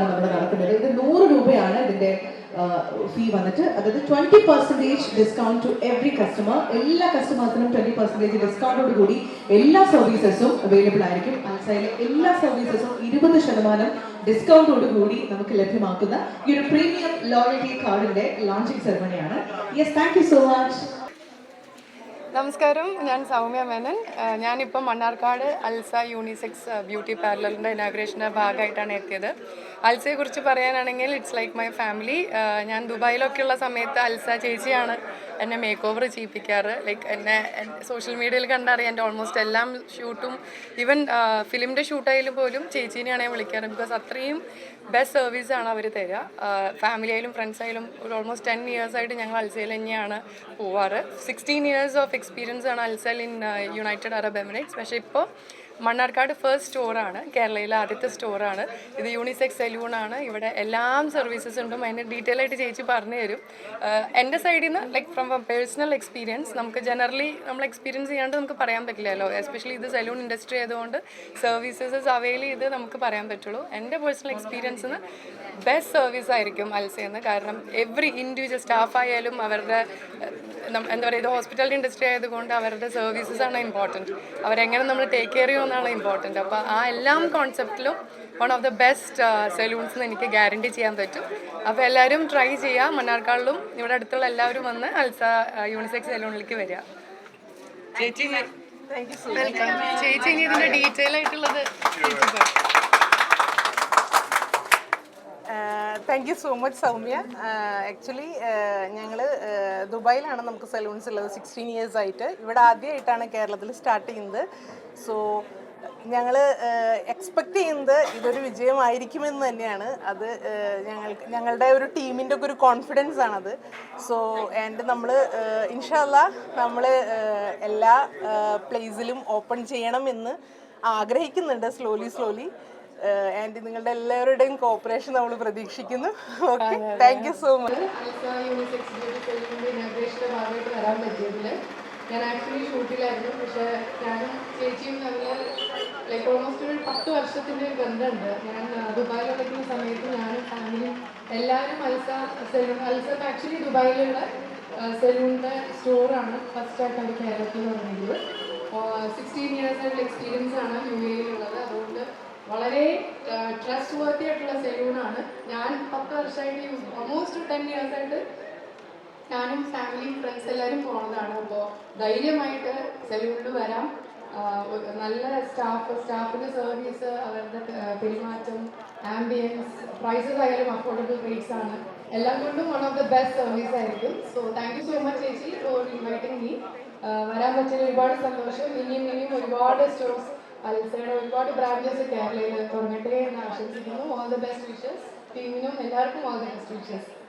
കാര്യങ്ങളാണ് നമ്മൾ നടത്തുന്നത് ഇത് നൂറ് രൂപയാണ് ഇതിന്റെ ഫീ വന്നിട്ട്. അതായത് twenty percentage discount to every customer എല്ലാ കസ്റ്റമേഴ്സിനും ട്വന്റി പെർസെന്റേജ് ഡിസ്കൗണ്ടോട് കൂടി എല്ലാ സർവീസസും അവൈലബിൾ ആയിരിക്കും. അൽസൈഡിലെ എല്ലാ സർവീസസും ഇരുപത് ശതമാനം ഡിസ്കൗണ്ടോട് കൂടി നമുക്ക് ലഭ്യമാക്കുന്ന ഈ ഒരു പ്രീമിയം ലോയൽറ്റി കാർഡിന്റെ launching സെറമണിയാണ് yes thank you so much നമസ്കാരം ഞാൻ സൗമ്യ മേനൻ. ഞാനിപ്പോൾ മണ്ണാർക്കാട് അൽസ യൂണിസെക്സ് ബ്യൂട്ടി പാർലറിന്റെ ഇനാഗ്രേഷന്റെ ഭാഗമായിട്ടാണ് എത്തിയത്. അൽസയെക്കുറിച്ച് പറയാനാണെങ്കിൽ ഇറ്റ്സ് ലൈക്ക് മൈ ഫാമിലി ഞാൻ ദുബായിലൊക്കെയുള്ള സമയത്ത് അൽസ ചേച്ചിയാണ് എന്നെ മേക്ക് ഓവർ ചെയ്യിപ്പിക്കാറ്. ലൈക്ക് എന്നെ സോഷ്യൽ മീഡിയയിൽ കണ്ടറിയാം എന്റെ ഓൾമോസ്റ്റ് എല്ലാം ഷൂട്ടും ഈവൻ ഫിലിമിന്റെ ഷൂട്ടായാലും പോലും ചേച്ചീനെയാണ് ഞാൻ വിളിക്കാറ്. ബിക്കോസ് അത്രയും ബെസ്റ്റ് സർവീസ് ആണ് അവർ തരിക ഫാമിലി ആയാലും ഫ്രണ്ട്സ് ആയാലും ഒരു ഓൾമോസ്റ്റ് ടെൻ ഇയേഴ്സ് ആയിട്ട് ഞങ്ങൾ അൽസയിൽ തന്നെയാണ് പോവാറ്. സിക്സ്റ്റീൻ ഇയേഴ്സ് ഓഫ് എക്സ്പീരിയൻസ് ആണ് അൽസൽ ഇൻ യുണൈറ്റഡ് അറബ് എമിറേറ്റ്സ് പക്ഷേ ഇപ്പോൾ മണ്ണാർക്കാട് ഫസ്റ്റ് സ്റ്റോറാണ് കേരളയിലെ ആദ്യത്തെ സ്റ്റോറാണ് ഇത് യൂണിസെക്സ് സലൂണാണ് ഇവിടെ എല്ലാം സർവീസസ് ഉണ്ടും. അതിന്റെ ഡീറ്റെയിൽ ആയിട്ട് ചേച്ചി പറഞ്ഞു തരും. എന്റെ സൈഡിൽ നിന്ന് ലൈക്ക് ഫ്രം പേഴ്സണൽ എക്സ്പീരിയൻസ് നമുക്ക് ജനറലി നമ്മൾ എക്സ്പീരിയൻസ് ചെയ്യാണ്ട് നമുക്ക് പറയാൻ പറ്റില്ലല്ലോ. എസ്പെഷ്യലി ഇത് സലൂൺ ഇൻഡസ്ട്രി ആയതുകൊണ്ട് സർവീസസ് അവൈൽ ചെയ്ത് നമുക്ക് പറയാൻ പറ്റുള്ളൂ. എന്റെ പേഴ്സണൽ എക്സ്പീരിയൻസിന് ബെസ്റ്റ് സർവീസ് ആയിരിക്കും അൽസയെന്ന്. കാരണം എവറി ഇൻഡിവിജ്വൽ സ്റ്റാഫ് ആയാലും അവരുടെ എന്താ പറയുക ഇത് ഹോസ്പിറ്റൽ ഇൻഡസ്ട്രി ആയതുകൊണ്ട് അവരുടെ സർവീസസ് ആണ് ഇമ്പോർട്ടന്റ് അവരെങ്ങനെ നമ്മൾ ടേക്ക് കെയർ ചെയ്യുമെന്നാണ് ഇമ്പോർട്ടന്റ് അപ്പോൾ ആ എല്ലാം കോൺസെപ്റ്റിലും one of the best salons എന്ന് എനിക്ക് ഗ്യാരണ്ടി ചെയ്യാൻ പറ്റും. അപ്പോൾ എല്ലാവരും ട്രൈ ചെയ്യുക. മണ്ണാർക്കാടിലും ഇവിടെ അടുത്തുള്ള എല്ലാവരും വന്ന് അൽസ യൂണിസെക്സ് സലൂണിലേക്ക് വരിക. ചേച്ചി ചേച്ചി ഇനി ഇതിന്റെ ഡീറ്റെയിൽ ആയിട്ടുള്ളത് ചേച്ചി thank you so much Soumya actually ഞങ്ങൾ ദുബായിലാണ് നമുക്ക് സലൂൺസ് ഉള്ളത് സിക്സ്റ്റീൻ ഇയേഴ്സ് ആയിട്ട്. ഇവിടെ ആദ്യമായിട്ടാണ് കേരളത്തിൽ സ്റ്റാർട്ട് ചെയ്യുന്നത്. സോ ഞങ്ങൾ എക്സ്പെക്ട് ചെയ്യുന്നത് ഇതൊരു വിജയമായിരിക്കുമെന്ന് തന്നെയാണ്. അത് ഞങ്ങൾ ഞങ്ങൾക്ക് ഞങ്ങളുടെ ഒരു ടീമിന്റെ ഒക്കെ ഒരു കോൺഫിഡൻസ് ആണത്. സോ ആൻഡ് നമ്മൾ ഇൻഷല്ല നമ്മൾ എല്ലാ പ്ലേസിലും ഓപ്പൺ ചെയ്യണം എന്ന് ആഗ്രഹിക്കുന്നുണ്ട് സ്ലോലി സ്ലോലി ആൻഡ് നിങ്ങളുടെ എല്ലാവരുടെയും കോപ്പറേഷൻ നമ്മൾ പ്രതീക്ഷിക്കുന്നു. Okay thank you so much വരാൻ പറ്റിയതിൽ ഞാൻ ആക്ച്വലി ഷൂട്ടിലായിരുന്നു. പക്ഷേ ഞാനും ചേച്ചിയും നല്ല ലൈക്ക് ഓൾമോസ്റ്റ് ഒരു പത്ത് വർഷത്തിന്റെ ഒരു ബന്ധമുണ്ട്. ഞാൻ ദുബായിൽ പഠിക്കുന്ന സമയത്ത് ഞാനും ഫാമിലിയും എല്ലാവരും അൽസ സെലൂൺ അൽസ ആക്ച്വലി ദുബായിലുള്ള സെലൂണിന്റെ സ്റ്റോറാണ് ഫസ്റ്റ് ആയിട്ട് അവർ കേരളത്തിൽ തുടങ്ങിയത്. സിക്സ്റ്റീൻ ഇയേഴ്സ് ആയിട്ടുള്ള എക്സ്പീരിയൻസ് ആണ് യു എയിലുള്ളത് അതുകൊണ്ട് വളരെ ട്രസ്റ്റ് വർത്തി ആയിട്ടുള്ള സലൂണാണ് ഞാൻ പത്ത് വർഷമായിട്ട് യൂസ് ഓൾമോസ്റ്റ് ടെൻ ഇയേഴ്സ് ആയിട്ട് ഞാനും ഫാമിലിയും ഫ്രണ്ട്സ് എല്ലാവരും പോണതാണ്. അപ്പോൾ ധൈര്യമായിട്ട് സലൂണിൽ വരാം. നല്ല സ്റ്റാഫ് സ്റ്റാഫിന്റെ സർവീസ് അവരുടെ പെരുമാറ്റം ആംബിയൻസ് പ്രൈസസ് ആയാലും അഫോർഡബിൾ റേറ്റ്സ് ആണ്. എല്ലാം കൊണ്ടും one of the best service ആയിരിക്കും. So thank you so much ചേച്ചി ഫോർ ഇൻവൈറ്റിംഗ് മീ വരാൻ പറ്റിയ ഒരുപാട് സന്തോഷം. ഇനിയും ഇനിയും ഒരുപാട് സ്റ്റോർസ് അൽസയുടെ ഒരുപാട് ബ്രാഞ്ചസ് കേരളയിൽ തുടങ്ങട്ടെ എന്ന് ആശംസിക്കുന്നു. ഓൾ ദ ബെസ്റ്റ് വിഷസ് ടീമിനും എല്ലാവർക്കും ഓൾ ദ ബെസ്റ്റ് വിഷസ്